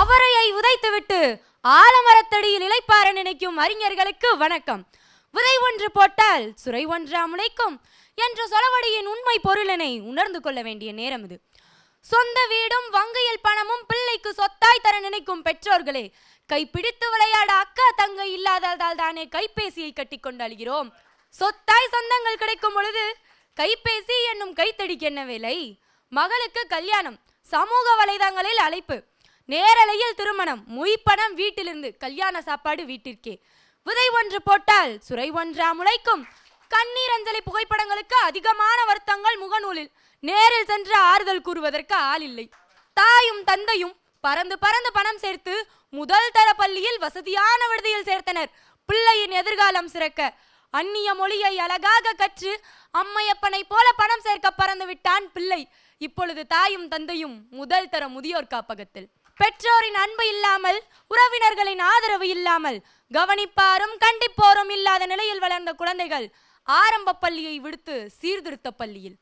அவரையை உதைத்துவிட்டு ஆலமரத்தடியில் இழைப்பார நினைக்கும் அறிஞர்களுக்கு வணக்கம். விதை ஒன்று போட்டால் சுரை ஒன்றா முளைக்கும் என்ற சொலவடியின் உண்மை பொருளினை உணர்ந்து கொள்ள வேண்டிய நேரம் இது. சொந்த வீடும் வங்கியில் பணமும் பிள்ளைக்கு சொத்தாய் தர நினைக்கும் பெற்றோர்களே கைப்பிடித்து விளையாட அக்கா தங்கை இல்லாததால் தானே கைபேசியை கட்டி கொண்டாடுகிறோம் சொத்தாய் சொந்தங்கள் கிடைக்கும் பொழுது கைபேசி என்னும் கைத்தடிக்கு என்ன வேலை? மகளுக்கு கல்யாணம் சமூக வலைதளங்களில் அழைப்பு. நேரலையில் திருமணம். முய்ப்பணம் வீட்டிலிருந்து. கல்யாண சாப்பாடு வீட்டிற்கே. விதை ஒன்று போட்டால் சுரை ஒன்றா முளைக்கும். கண்ணீர் அஞ்சலி புகைப்படங்களுக்கு அதிகமான வருத்தங்கள் முகநூலில். நேரில் சென்று ஆறுதல் கூறுவதற்கு ஆள் இல்லை தாயும் தந்தையும் பறந்து பறந்து பணம் சேர்த்து முதல் தர பள்ளியில் வசதியான விடுதியில் சேர்த்தனர். பிள்ளையின் எதிர்காலம் சிறக்க. அந்நிய மொழியை அழகாக கற்று அம்மையப்பனை போல பணம் சேர்க்க பறந்து விட்டான் பிள்ளை. இப்பொழுது தாயும் தந்தையும் முதல் தர முதியோர் காப்பகத்தில். பெற்றோரின் அன்பு இல்லாமல் உறவினர்களின் ஆதரவு இல்லாமல் கவனிப்பாரும் கண்டிப்போரும் இல்லாத நிலையில் வளர்ந்த குழந்தைகள் ஆரம்ப பள்ளியை விடுத்து சீர்திருத்த பள்ளியில்.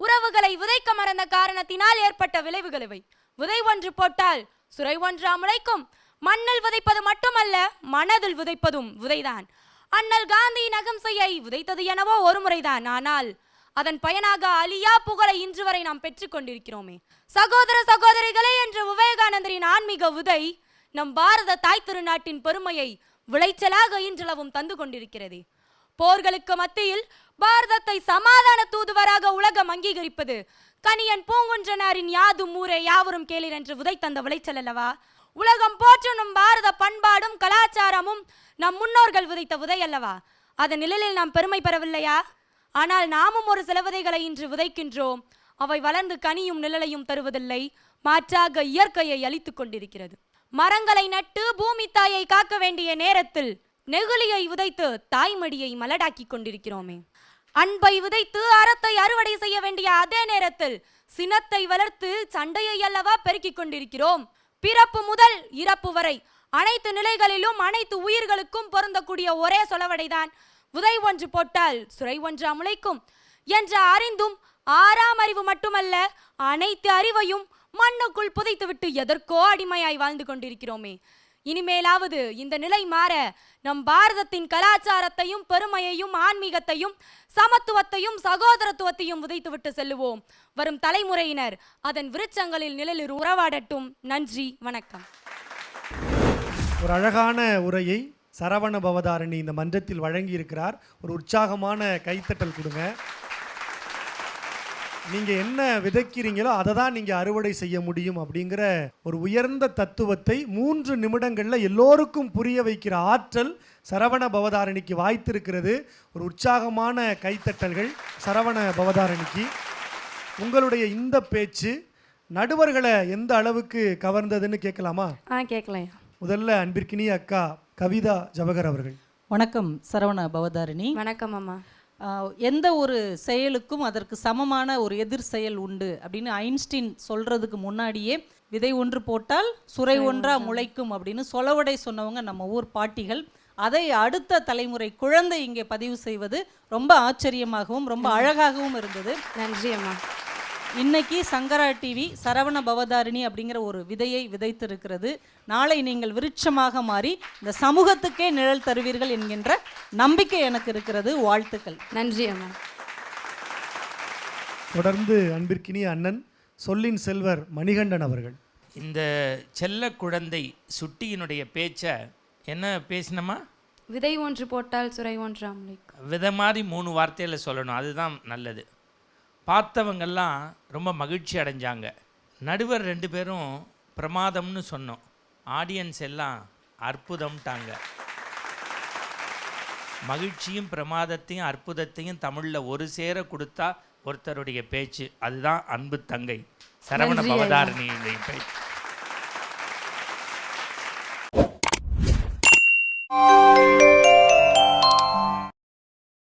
உறவுகளை விதைக்க மறந்த காரணத்தினால் ஏற்பட்ட விளைவுகள் இவை. விதை ஒன்று போட்டால் சுரை ஒன்றா முளைக்கும் மண்ணில் விதைப்பது மட்டுமல்ல மனதில் விதைப்பதும் விதைதான். அண்ணல் காந்தியின் அகம்சையை விதைத்தது எனவோ ஒரு முறைதான். ஆனால் அதன் பயனாக அழியா புகழை இன்று வரை நாம் பெற்றுக் கொண்டிருக்கிறோமே சகோதர சகோதரிகளே என்ற விவேகானந்தரின் ஆன்மீக உதை நம் பாரத தாய் திருநாட்டின் பெருமையை விளைச்சலாக இன்றளவும் தந்து கொண்டிருக்கிறது. போர்களுக்கு மத்தியில் பாரதத்தை சமாதான தூதுவராக உலகம் அங்கீகரிப்பது கனியன் பூங்குன்றனாரின் யாதும் ஊரே யாவரும் கேளீர் என்று உதை தந்த விளைச்சல் அல்லவா? உலகம் போற்றும் நம் பாரத பண்பாடும் கலாச்சாரமும் நம் முன்னோர்கள் விதைத்த உதை அல்லவா? அதன் நிழலில் நாம் பெருமை பெறவில்லையா? ஆனால் நாமும் ஒரு சிலவதைகளை இன்று விதைக்கின்றோம். அவை வளர்ந்து கனியும் நிழலையும் தருவதில்லை. மாற்றாக இயற்கையை அழித்துக் கொண்டிருக்கிறது. மரங்களை நட்டு பூமி தாயை காக்க வேண்டிய நேரத்தில் நெகுலியை விதைத்து தாய்மடியை மலடாக்கி கொண்டிருக்கிறோமே. அன்பை விதைத்து அறத்தை அறுவடை செய்ய வேண்டிய அதே நேரத்தில் சினத்தை வளர்த்து சண்டையை அல்லவா பெருக்கிக் கொண்டிருக்கிறோம். பிறப்பு முதல் இறப்பு வரை அனைத்து நிலைகளிலும் அனைத்து உயிர்களுக்கும் பொருந்தக்கூடிய ஒரே சொலவடைதான். விதை ஒன்று போட்டால் சுரை ஒன்றா முளைக்கும் என்று அறிந்தும் ஆறாம் அறிவு மட்டுமல்ல அனைத்து அறிவையும் மண்ணுக்குள் புதைத்துவிட்டு எதற்கோ அடிமையாய் வாழ்ந்து கொண்டிருக்கிறோமே. இனிமேலாவது இந்த நிலை மாற நம் பாரதத்தின் கலாச்சாரத்தையும் பெருமையையும் ஆன்மீகத்தையும் சமத்துவத்தையும் சகோதரத்துவத்தையும் விதைத்துவிட்டு செல்லுவோம். வரும் தலைமுறையினர் அதன் விருட்சங்களில் நிழலில் உறவாடட்டும். நன்றி வணக்கம். ஒரு அழகான உரையை சரவண பவதாரணி இந்த மன்றத்தில் வழங்கியிருக்கிறார். ஒரு உற்சாகமான கைத்தட்டல் கொடுங்க. நீங்க என்ன விதைக்கிறீங்களோ அதை தான் நீங்க அறுவடை செய்ய முடியும் அப்படிங்கிற ஒரு உயர்ந்த தத்துவத்தை மூன்று நிமிடங்கள்ல எல்லோருக்கும் புரிய வைக்கிற ஆற்றல் சரவண பவதாரணிக்கு வாய்த்திருக்கிறது. ஒரு உற்சாகமான கைத்தட்டல்கள் சரவண பவதாரணிக்கு. உங்களுடைய இந்த பேச்சு நடுவர்களை எந்த அளவுக்கு கவர்ந்ததுன்னு கேட்கலாமா? ஆ கேட்கலாம் முதல்ல அன்பிற்கினிய அக்கா கவிதா ஜவஹர் அவர்கள். வணக்கம் சரவண பவதாரிணி. வணக்கம் அம்மா. எந்த ஒரு செயலுக்கும் அதற்கு சமமான ஒரு எதிர் செயல் உண்டு அப்படின்னு ஐன்ஸ்டீன் சொல்றதுக்கு முன்னாடியே விதை ஒன்று போட்டால் சுரை ஒன்றா முளைக்கும் அப்படின்னு சொலவடை சொன்னவங்க நம்ம ஊர் பாட்டிகள். அதை அடுத்த தலைமுறை குழந்தை இங்கே பதிவு செய்வது ரொம்ப ஆச்சரியமாகவும் ரொம்ப அழகாகவும் இருந்தது. நன்றி அம்மா. இன்னைக்கு சங்கரா டிவி சரவண பவதாரிணி அப்படிங்கிற ஒரு விதையை விதைத்திருக்கிறது. நாளை நீங்கள் விருட்சமாக மாறி இந்த சமூகத்துக்கே நிழல் தருவீர்கள் என்கின்ற நம்பிக்கை எனக்கு இருக்கிறது. வாழ்த்துக்கள். நன்றி அம்மா. தொடர்ந்து அன்பிற்கினிய அண்ணன் சொல்லின் செல்வர் மணிகண்டன் அவர்கள். இந்த செல்ல குழந்தை சுட்டியினுடைய பேச்சை என்ன பேசினமா விதை ஒன்று போட்டால் சுரை ஒன்றா வித மாதிரி மூணு வார்த்தையில் சொல்லணும். அதுதான் நல்லது. பார்த்தவங்கெல்லாம் ரொம்ப மகிழ்ச்சி அடைஞ்சாங்க. நடுவர் ரெண்டு பேரும் பிரமாதம்னு சொன்னோம். ஆடியன்ஸ் எல்லாம் அற்புதம்ட்டாங்க. மகிழ்ச்சியும் பிரமாதத்தையும் அற்புதத்தையும் தமிழில் ஒரு சேர கொடுத்தா ஒருத்தருடைய பேச்சு. அதுதான் அன்பு தங்கை. சரவண. பவதாரணியுடைய பேச்சு.